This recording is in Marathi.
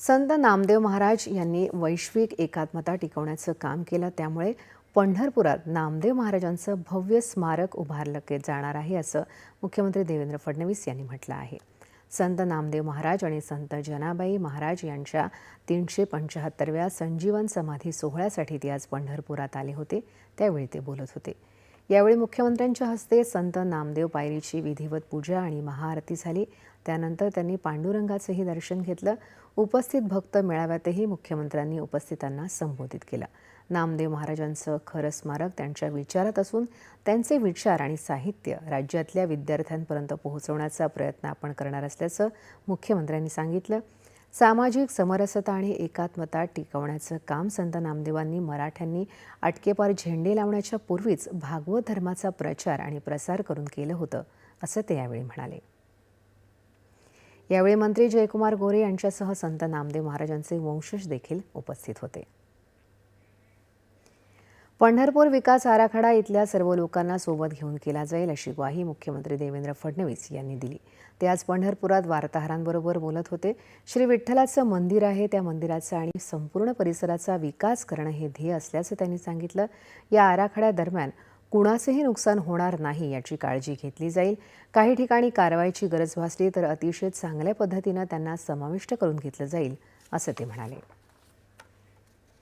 संत नामदेव महाराज यांनी वैश्विक एकात्मता टिकवण्याचं काम केलं. त्यामुळे पंढरपुरात नामदेव महाराजांचं भव्य स्मारक उभारलं के जाणार आहे असं मुख्यमंत्री देवेंद्र फडणवीस यांनी म्हटलं आहे. संत नामदेव महाराज आणि संत जनाबाई महाराज यांच्या तीनशे पंच्याहत्तरव्या संजीवन समाधी सोहळ्यासाठी ते आज पंढरपुरात आले होते. त्यावेळी ते बोलत होते. यावेळी मुख्यमंत्र्यांच्या हस्ते संत नामदेव पायरीची विधिवत पूजा आणि महाआरती झाली. त्यानंतर त्यांनी पांडुरंगाचंही दर्शन घेतलं. उपस्थित भक्त मेळाव्यातही मुख्यमंत्र्यांनी उपस्थितांना संबोधित केलं. नामदेव महाराजांचं खरं स्मारक त्यांच्या विचारात असून त्यांचे विचार आणि साहित्य राज्यातल्या विद्यार्थ्यांपर्यंत पोहोचवण्याचा प्रयत्न आपण करणार असल्याचं मुख्यमंत्र्यांनी सांगितलं. सामाजिक समरसता आणि एकात्मता टिकवण्याचं काम संत नामदेवांनी मराठ्यांनी अटकेपार झेंडे लावण्याच्या पूर्वीच भागवत धर्माचा प्रचार आणि प्रसार करून केलं होतं असं ते यावेळी म्हणाले. यावेळी मंत्री जयकुमार गोरे यांच्यासह संत नामदेव महाराजांचे वंशज देखील उपस्थित होते. पंढरपूर विकास आराखडा इथल्या सर्व लोकांना सोबत घेऊन केला जाईल अशी ग्वाही मुख्यमंत्री देवेंद्र फडणवीस यांनी दिली. ते आज पंढरपुरात वार्ताहरांबरोबर बोलत होते. श्री विठ्ठलाचं मंदिर आहे त्या मंदिराचा आणि संपूर्ण परिसराचा विकास करणं हे ध्येय असल्याचं त्यांनी सांगितलं. या आराखड्यादरम्यान कुणाचंही नुकसान होणार नाही याची काळजी घेतली जाईल. काही ठिकाणी कारवाईची गरज भासली तर अतिशय चांगल्या पद्धतीनं त्यांना समाविष्ट करून घेतलं जाईल असं ते म्हणाले.